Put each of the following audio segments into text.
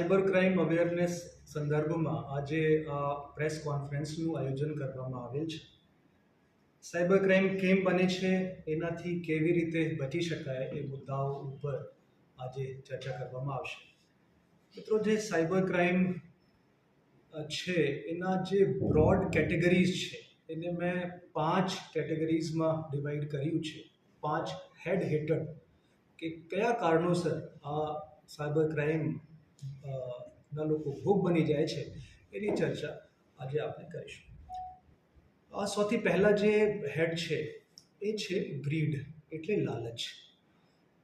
Cyber crime awareness સંદર્ભમાં આજે આ પ્રેસ કોન્ફરન્સનું આયોજન કરવામાં આવેલ છે. સાયબર ક્રાઇમ કેમ બને છે, એનાથી કેવી રીતે બચી શકાય એ મુદ્દાઓ ઉપર આજે ચર્ચા કરવામાં આવશે. મિત્રો, જે સાયબર ક્રાઇમ છે, એના જે બ્રોડ કેટેગરીઝ છે, એને મેં પાંચ કેટેગરીઝમાં ડિવાઈડ કર્યું છે. પાંચ હેડ હેઠળ કે કયા કારણોસર આ સાયબર ક્રાઇમ ના લોકો ભોગ બની જાય છે, એની ચર્ચા આજે આપણે કરીશું. સૌથી પહેલાં જે હેડ છે, એ છે ગ્રીડ, એટલે લાલચ.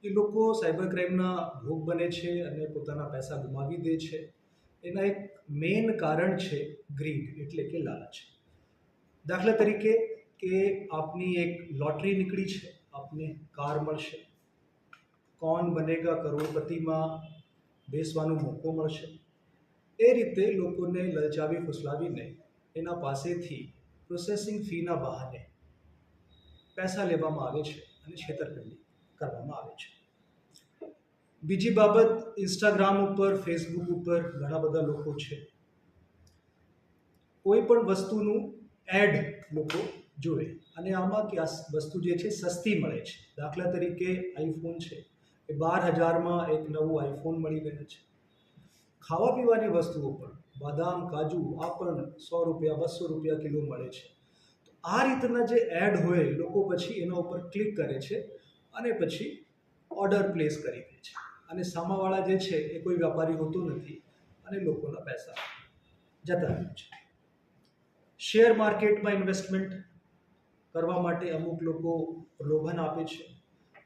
એ લોકો સાયબર ક્રાઇમના ભોગ બને છે અને પોતાના પૈસા ગુમાવી દે છે. એના એક મેઇન કારણ છે ગ્રીડ, એટલે કે લાલચ. દાખલા તરીકે કે આપની એક લોટરી નીકળી છે, આપને કાર મળશે. કોણ બનેગા કરોડપતિમાં બેસવાનો મોકો મળશે. એ રીતે લોકોને લલચાવી ફુસલાવીને એના પાસેથી પ્રોસેસિંગ ફીના બહાને પૈસા લેવામાં આવે છે અને છેતરપિંડી કરવામાં આવે છે. બીજી બાબત ઇન્સ્ટાગ્રામ ઉપર ફેસબુક ઉપર ઘણા બધા લોકો છે. કોઈ પણ વસ્તુનું એડ લોકો જોવે અને આમાં કે આ વસ્તુ જે છે સસ્તી મળે છે. દાખલા તરીકે આઈફોન છે. એ બાર હજારમાં એક નવું આઈફોન મળી ગયું છે. ખાવા પીવાની વસ્તુઓ પણ, બદામ, કાજુ આ પણ સો રૂપિયા, બસો રૂપિયા કિલો મળે છે. તો આ રીતના જે એડ હોય, લોકો પછી એના ઉપર ક્લિક કરે છે અને પછી ઓર્ડર પ્લેસ કરી દે છે. અને સામાવાળા જે છે, એ કોઈ વેપારી હોતો નથી અને લોકોના પૈસા જતા રહે છે. શેર માર્કેટમાં ઇન્વેસ્ટમેન્ટ કરવા માટે અમુક લોકો પ્રલોભન આપે છે.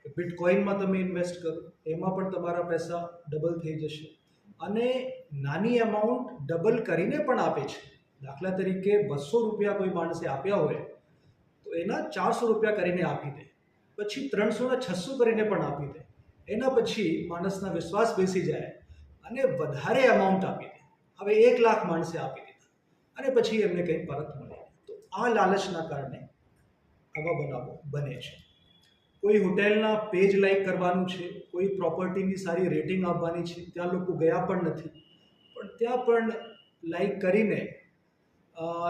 બિટકોઇનમાં તમે ઇન્વેસ્ટ કરો, એમાં પણ તમારા પૈસા ડબલ થઈ જશે. અને નાની અમાઉન્ટ ડબલ કરીને પણ આપે છે. દાખલા તરીકે બસો રૂપિયા કોઈ માણસે આપ્યા હોય, તો એના ચારસો રૂપિયા કરીને આપી દે. પછી ત્રણસોના છસો કરીને પણ આપી દે. એના પછી માણસના વિશ્વાસ બેસી જાય અને વધારે અમાઉન્ટ આપી દે. હવે એક લાખ માણસે આપી દીધા. અને પછી એમને કંઈ પરત મળે તો આ લાલચના કારણે આવા બનાવો બને છે. કોઈ હોટેલના પેજ લાઈક કરવાનું છે, કોઈ પ્રોપર્ટીની સારી રેટિંગ આપવાની છે, ત્યાં લોકો ગયા પણ નથી. પણ ત્યાં પણ લાઈક કરીને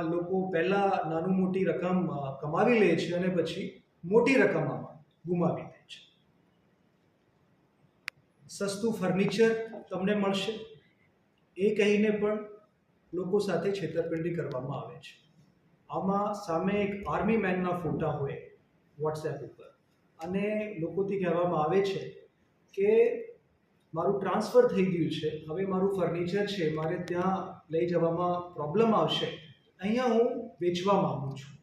લોકો પહેલાં નાનું મોટી રકમ કમાવી લે છે અને પછી મોટી રકમ આમાં ગુમાવી દે છે. સસ્તું ફર્નિચર તમને મળશે, એ કહીને પણ લોકો સાથે છેતરપિંડી કરવામાં આવે છે. આમાં સામે એક આર્મી મેનના ફોટા હોય, વોટ્સએપ ઉપર. અને લોકોથી કહેવામાં આવે છે કે મારું ટ્રાન્સફર થઈ ગયું છે, હવે મારું ફર્નિચર છે, મારે ત્યાં લઈ જવામાં પ્રોબ્લેમ આવશે, અહીંયા હું વેચવા માગું છું.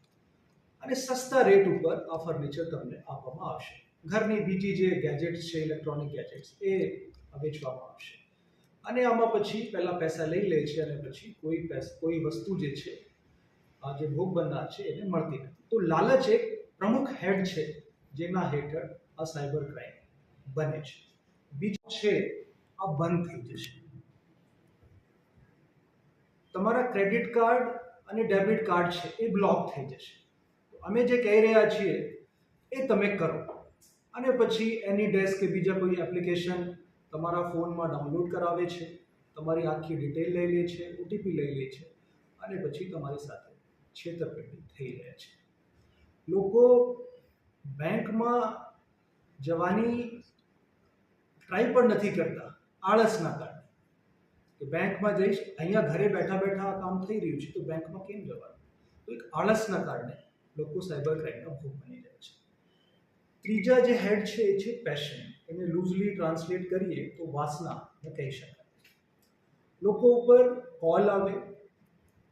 અને સસ્તા રેટ ઉપર આ ફર્નિચર તમને આપવામાં આવશે. ઘરની બીજી જે ગેજેટ્સ છે ઇલેક્ટ્રોનિક ગેજેટ્સ એ વેચવામાં આવશે. અને આમાં પછી પહેલાં પૈસા લઈ લે છે અને પછી કોઈ કોઈ વસ્તુ જે છે, આ જે ભોગ બનનાર છે, એને મળતી નથી. તો લાલચ એક પ્રમુખ હેડ છે જેના હેઠળ આ સાયબર ક્રાઇમ બને છે. બીજું છે, આ બંધ થઈ જશે. તમારા ક્રેડિટ કાર્ડ અને ડેબિટ કાર્ડ છે, એ બ્લોક થઈ જશે. અમે જે કહી રહ્યા છીએ, એ તમે કરો. અને પછી એની ડેસ્ક કે બીજા કોઈ એપ્લિકેશન તમારા ફોનમાં ડાઉનલોડ કરાવે છે, તમારી આખી ડિટેલ લઈ લે છે, ઓટીપી લઈ લે છે, અને પછી તમારી સાથે છેતરપિંડી થઈ રહે છે. લોકો બેંકમાં જવાની ટ્રાય પણ નથી કરતા આળસના કારણે. કે બેંકમાં જઈશ, અહીંયા ઘરે બેઠા બેઠા આ કામ થઈ રહ્યું છે, તો બેંકમાં કેમ જવાનું? તો એક આળસના કારણે લોકો સાયબર ક્રાઇમના ભોગ બની જાય છે. ત્રીજા જે હેડ છે, એ છે પેશન એને લૂઝલી ટ્રાન્સલેટ કરીએ તો વાસના, ને કહી શકાય. લોકો ઉપર કોલ આવે,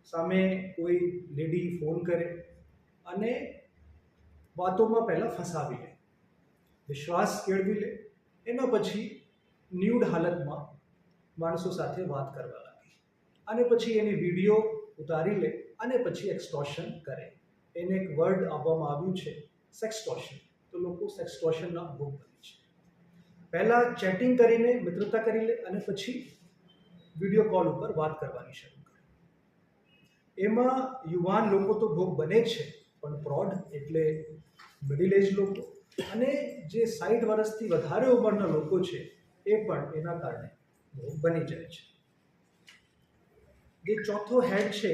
સામે કોઈ લેડી ફોન કરે અને વાતોમાં પહેલાં ફસાવી લે. વિશ્વાસ કેળવી લે. એના પછી ન્યૂડ હાલતમાં માણસો સાથે વાત કરવા લાગી. અને પછી એની વીડિયો ઉતારી લે અને પછી એક્સટોશન કરે. એને એક વર્ડ આપવામાં આવ્યું છે સેક્સટોશન તો લોકો સેક્સટોશનના ભોગ બને છે. પહેલાં ચેટિંગ કરીને મિત્રતા કરી લે અને પછી વીડિયો કોલ ઉપર વાત કરવાની શરૂ કરે. એમાં યુવાન લોકો તો ભોગ બને છે, પણ પ્રૌઢ એટલે મિડિલ એજ લોકો અને જે સાઠ વર્ષથી વધારે ઉંમરના લોકો છે, એ પણ એના કારણે ભોગ બની જાય છે. જે ચોથો હેડ છે,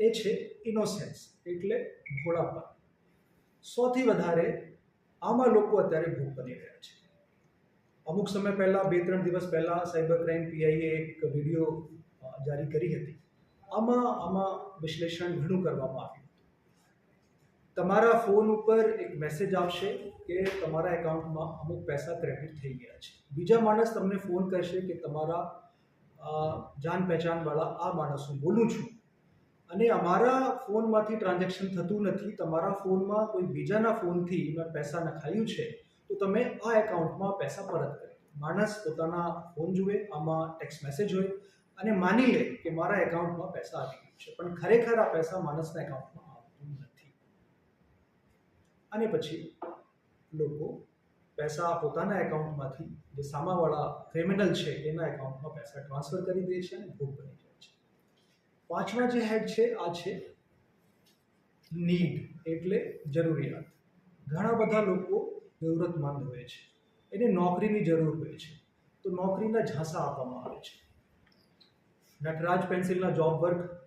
એ છે ઇનોસેન્સ એટલે ભોળાપણ. સૌથી વધારે આમાં લોકો અત્યારે ભોગ બની રહ્યા છે. અમુક સમય પહેલાં, બે ત્રણ દિવસ પહેલાં સાયબર ક્રાઇમ પીઆઈએ એક વીડિયો જારી કરી હતી. આમાં આમાં વિશ્લેષણ ઘણું કરવામાં આવ્યું. તમારા ફોન ઉપર એક મેસેજ આવશે કે તમારા એકાઉન્ટમાં અમુક પૈસા ક્રેડિટ થઈ ગયા છે. બીજા માણસ તમને ફોન કરશે કે તમારા જાન પહેચાનવાળા આ માણસ હું બોલું છું. અને અમારા ફોનમાંથી ટ્રાન્ઝેક્શન થતું નથી, તમારા ફોનમાં કોઈ બીજાના ફોનથી મેં પૈસા નખાયું છે, તો તમે આ એકાઉન્ટમાં પૈસા પરત કરો. માણસ પોતાના ફોન જુએ, આમાં ટેક્સ્ટ મેસેજ હોય, અને માની લે કે મારા એકાઉન્ટમાં પૈસા આવી ગયા છે. પણ ખરેખર આ પૈસા માણસના એકાઉન્ટમાં અને પછી લોકો પૈસા પોતાના એકાઉન્ટમાંથી, જે સામાવાળા ક્રિમિનલ છે, એના એકાઉન્ટમાં પૈસા ટ્રાન્સફર કરી દે છે અને ભોગ બની જાય છે. પાંચમા જે હેડ છે, આ છે નીડ એટલે જરૂરિયાત. ઘણા બધા લોકો જરૂરતમંદ હોય છે. એને નોકરીની જરૂર હોય છે. તો નોકરીના ઝાંસા આપવામાં આવે છે. નટરાજ પેન્સિલના જોબ વર્ક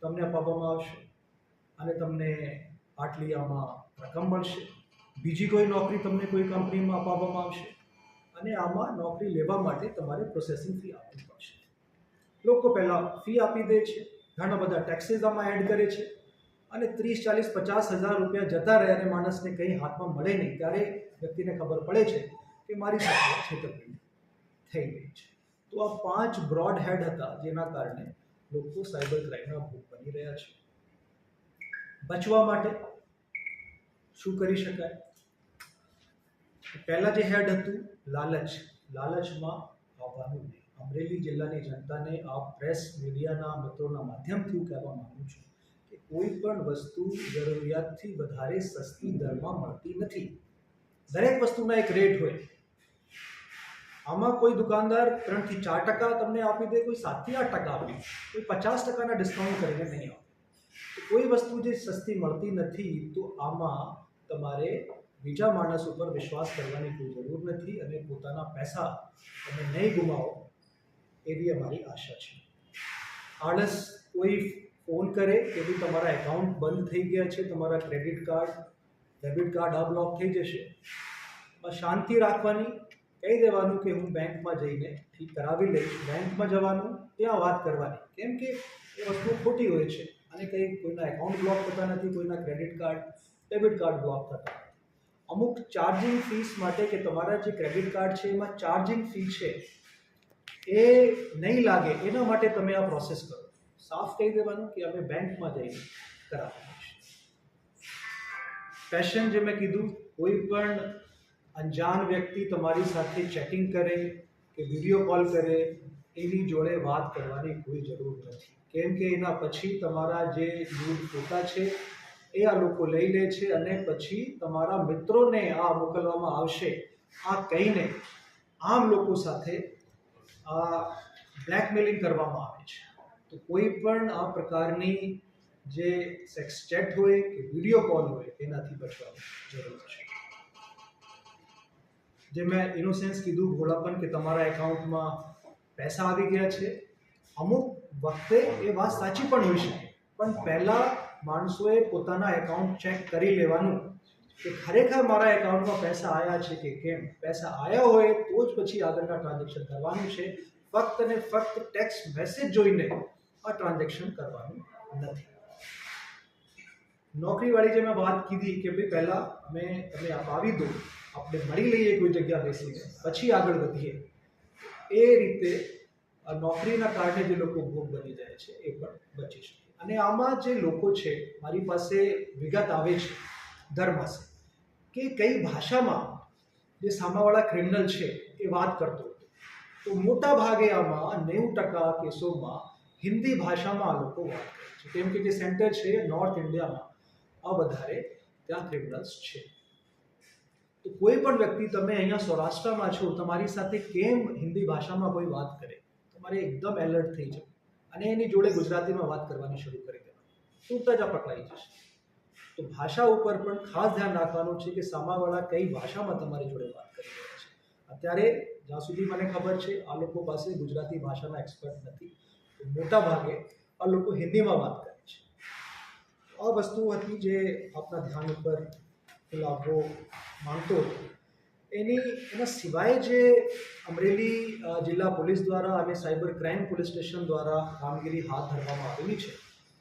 તમને અપાવવામાં આવશે. અને તમને આટલી આમાં રકમ મળશે. બીજી કોઈ નોકરી તમને કોઈ કંપનીમાં અપાવવામાં આવશે. અને આમાં નોકરી લેવા માટે તમારે પ્રોસેસિંગ ફી આપવી પડશે. લોકો પહેલાં ફી આપી દે છે. ઘણા બધા ટેક્સીસ આમાં એડ કરે છે. અને ત્રીસ, ચાલીસ, પચાસ હજાર રૂપિયા જતા રહે અને માણસને કંઈ હાથમાં મળે નહીં. ત્યારે વ્યક્તિને ખબર પડે છે કે મારી સાથે છેતરપિંડી થઈ ગઈ છે. તો આ પાંચ બ્રોડ હેડ હતા જેના કારણે લોકો સાયબર ક્રાઇમના ભોગ બની રહ્યા છે. બચવા માટે શું કરી શકાય? પહેલાં જે હેડ હતું, લાલચ. લાલચમાં આવવાનું નહીં. અમરેલી જિલ્લાની જનતાને આ પ્રેસ મીડિયાના મિત્રોના માધ્યમથી હું કહેવા માગું છું કે કોઈ પણ વસ્તુ જરૂરિયાતથી વધારે સસ્તી દરમાં મળતી નથી. દરેક વસ્તુના એક રેટ હોય. આમાં કોઈ દુકાનદાર ત્રણથી ચાર ટકા તમને આપી દે, કોઈ સાતથી આઠ ટકા આપી કોઈ પચાસ ટકાના ડિસ્કાઉન્ટ કરીને નહીં આપે. કોઈ વસ્તુ જે સસ્તી મળતી નથી, તો આમાં તમારે બીજા માણસ ઉપર વિશ્વાસ કરવાની કોઈ જરૂર નથી અને પોતાના પૈસા તમે નહીં ગુમાવો એવી અમારી આશા છે. આળસ કોઈ ફોન કરે કે ભાઈ તમારા એકાઉન્ટ બંધ થઈ ગયા છે, તમારા ક્રેડિટ કાર્ડ, ડેબિટ કાર્ડ આ બ્લોક થઈ જશે. શાંતિ રાખવાની કહી દેવાનું કે હું બેંકમાં જઈને ઠીક કરાવી લઈશ, બેંકમાં જવાનું ત્યાં વાત કરવાની. કેમ કે એ વસ્તુ ખોટી હોય છે અને કંઈ કોઈના એકાઉન્ટ બ્લોક થતા નથી, કોઈના credit card debit card block થતા. અમુક ચાર્જિંગ ફીસ માટે કે તમારા જે ક્રેડિટ કાર્ડ છે, એમાં ચાર્જિંગ ફી છે, એ નહીં લાગે, એના માટે તમે આ પ્રોસેસ કરો. સાફ કહી દેવાનું કે અમે બેંકમાં જઈને કરાવવાનું છે. પેશન જે મેં કીધું, કોઈ પણ અંજાન વ્યક્તિ તમારી સાથે ચેટિંગ કરે કે વીડિયો કોલ કરે, એની જોડે વાત કરવાની કોઈ જરૂર નથી. કેમ કે એના પછી તમારા જે ન્યૂડ પોતા છે એ આ લોકો લઈ લે છે અને પછી તમારા મિત્રોને આ મોકલવામાં આવશે. આ કહીને આમ લોકો સાથે આ બ્લેકમેલિંગ કરવામાં આવે છે. તો કોઈ પણ આ પ્રકારની જે સેક્સ ચેટ હોય કે વીડિયો કોલ હોય, એનાથી બચવાની જરૂર છે. જે મેં ઇનોસેન્સ કીધું, ભોળાપન કે તમારા એકાઉન્ટમાં પૈસા આવી ગયા છે. અમુક વખતે એ વાત સાચી પણ હોઈ શકે પણ પહેલાં માણસોએ પોતાના એકાઉન્ટ ચેક કરી લેવાનું કે ખરેખર મારા એકાઉન્ટમાં પૈસા આવ્યા છે કે કેમ? પૈસા આવ્યા હોય તો જ પછી આગળના ટ્રાન્ઝેક્શન કરવાનું છે. ફક્ત ને ફક્ત ટેક્સ મેસેજ જોઈને આ ટ્રાન્ઝેક્શન કરવાનું નથી. નોકરીવાળી જે મેં વાત કીધી કે ભાઈ પહેલાં અમે તમે આપ દો આપણે મળી લઈએ કોઈ જગ્યા બેસીને, પછી આગળ વધીએ. એ રીતે નોકરીના કારણે જે લોકો ભોગ બની જાય છે એ પણ બચી શકે. અને આમાં જે લોકો છે, મારી પાસે વિગત આવે છે, દર માસે, કે કઈ ભાષામાં જે સામાવાળા ક્રિમિનલ છે એ વાત કરતો હતો. તો મોટા ભાગે આમાં નેવું ટકા કેસોમાં હિન્દી ભાષામાં આ લોકો વાત કરે છે. કેમ કે જે સેન્ટર છે નોર્થ ઇન્ડિયામાં આ વધારે ત્યાં ક્રિમિનલ્સ છે. તો કોઈ પણ વ્યક્તિ તમે અહીંયા સૌરાષ્ટ્રમાં છો, તમારી સાથે કેમ હિન્દી ભાષામાં કોઈ વાત કરે? તમારે એકદમ એલર્ટ થઈ જવું. અને એની જોડે ગુજરાતીમાં વાત કરવાની શરૂ કરી દેવાની. તુરત જ આ પકડાઈ જશે તો ભાષા ઉપર પણ ખાસ ધ્યાન રાખવાનું છે કે સામાવાળા કઈ ભાષામાં તમારી જોડે વાત કરી રહ્યા છે. અત્યારે જ્યાં સુધી મને ખબર છે, આ લોકો પાસે ગુજરાતી ભાષાના એક્સપર્ટ નથી. મોટા ભાગે આ લોકો હિન્દીમાં વાત કરે છે. આ વસ્તુ હતી જે આપણા ધ્યાન ઉપર લાવવો માંગતો હતો. એની, એના સિવાય જે અમરેલી જિલ્લા પોલીસ દ્વારા અને સાયબર ક્રાઇમ પોલીસ સ્ટેશન દ્વારા કામગીરી હાથ ધરવામાં આવેલી છે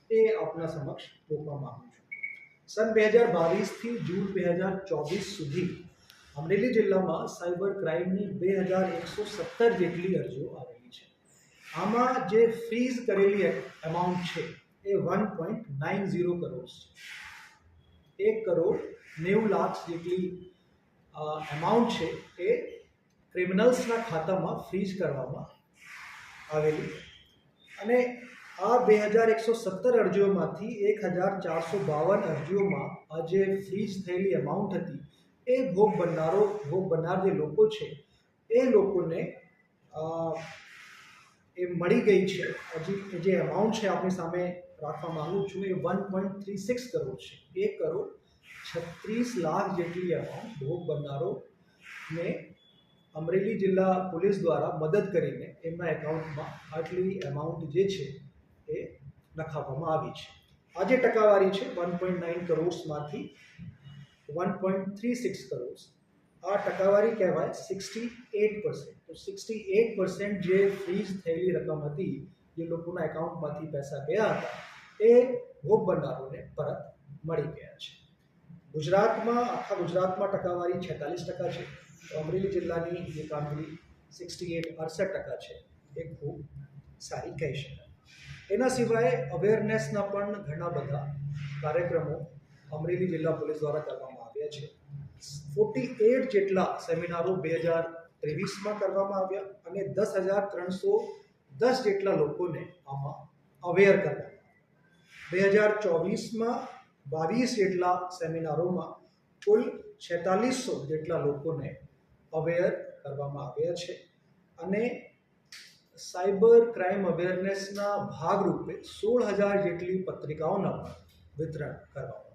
એ આપના સમક્ષ મૂકવા માંગુ છું. સન બે હજાર બાવીસથી જૂન બે હજાર ચોવીસ સુધી અમરેલી જિલ્લામાં સાયબર ક્રાઇમની બે હજાર એકસો સત્તર જેટલી અરજીઓ આવેલી છે. આમાં જે ફ્રીઝ કરેલી એમાઉન્ટ છે, એ one point nine zero crore છે. એક કરોડ નેવું લાખ જેટલી એમાઉન્ટ છે એ ક્રિમિનલ્સના ખાતામાં ફ્રીઝ કરવામાં આવેલી. અને આ બે હજાર એકસો સત્તર અરજીઓમાંથી એક હજાર ચારસો બાવન અરજીઓમાં આ જે ફ્રીઝ થયેલી એમાઉન્ટ હતી, એ ભોગ બનનારો, ભોગ બનનાર જે લોકો છે, એ લોકોને એ મળી ગઈ છે. હજી જે એમાઉન્ટ છે આપણી સામે રાખવા માગું છું, એ one point three six crore છે. એક કરોડ છત્રીસ લાખ જેટલી એમાઉન્ટ ભોગ બનનારોને અમરેલી જિલ્લા પોલીસ દ્વારા મદદ કરીને એમના એકાઉન્ટમાં આટલી એમાઉન્ટ જે છે એ નખાવવામાં આવી છે. આ જે ટકાવારી છે one point nine કરોડ્સમાંથી one point three six crores આ ટકાવારી કહેવાય સિક્સટી એટ પર્સન્ટ તો સિક્સટી એટ પર્સન્ટ જે ફ્રીઝ થયેલી રકમ હતી, જે લોકોના એકાઉન્ટમાંથી પૈસા ગયા હતા, એ ભોગ બનનારોને પરત મળી ગયા છે. ગુજરાતમાં, આખા ગુજરાતમાં ટકાવારી છેતાલીસ ટકા છે. અમરેલી જિલ્લાની જે કામગીરી સિક્સટી એટ અડસઠ ટકા છે, એ ખૂબ સારી કહી શકાય. એના સિવાય અવેરનેસના પણ ઘણા બધા કાર્યક્રમો અમરેલી જિલ્લા પોલીસ દ્વારા કરવામાં આવ્યા છે. ફોર્ટી એટ જેટલા સેમિનારો બે હજાર ત્રેવીસમાં કરવામાં આવ્યા અને દસ હજાર ત્રણસો દસ જેટલા લોકોને આમાં અવેર કરવામાં બે હજાર ચોવીસમાં બાવીસ જેટલા સેમિનારોમાં કુલ છેતાલીસો જેટલા લોકોને અવેર કરવામાં આવ્યા છે. અને સાયબર ક્રાઇમ અવેરનેસના ભાગરૂપે સોળ હજાર જેટલી પત્રિકાઓના વિતરણ કરવામાં